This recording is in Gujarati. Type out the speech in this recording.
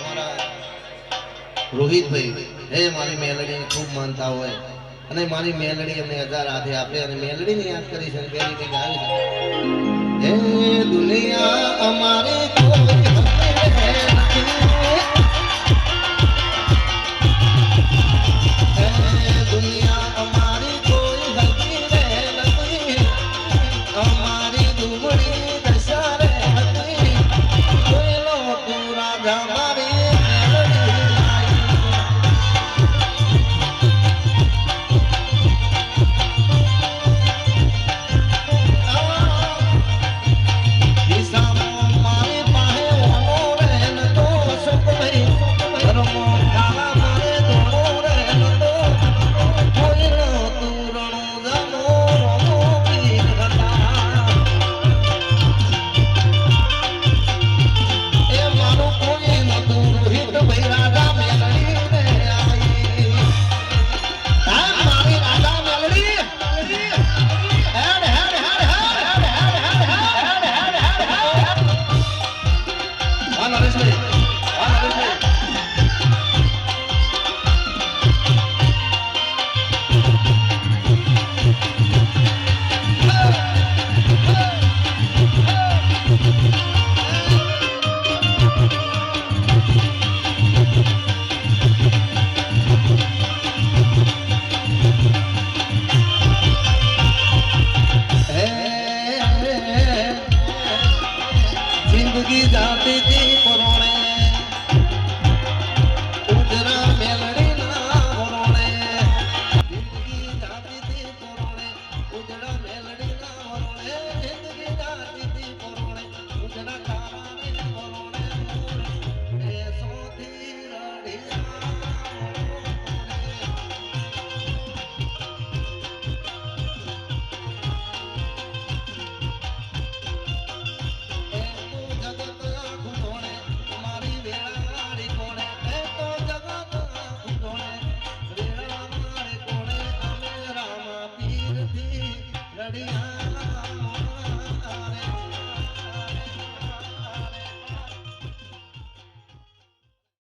મારા રોહિતભાઈ, હે, મારી મેલડીને ખૂબ માનતા હોય. અને મારી મેલડી અમને હજાર હાથે આપે અને મેલડીને યાદ કરી શંકરની કંઈક આવી છે. હે, દુનિયા અમારે Baba. જિંદગી જાતી લડિયા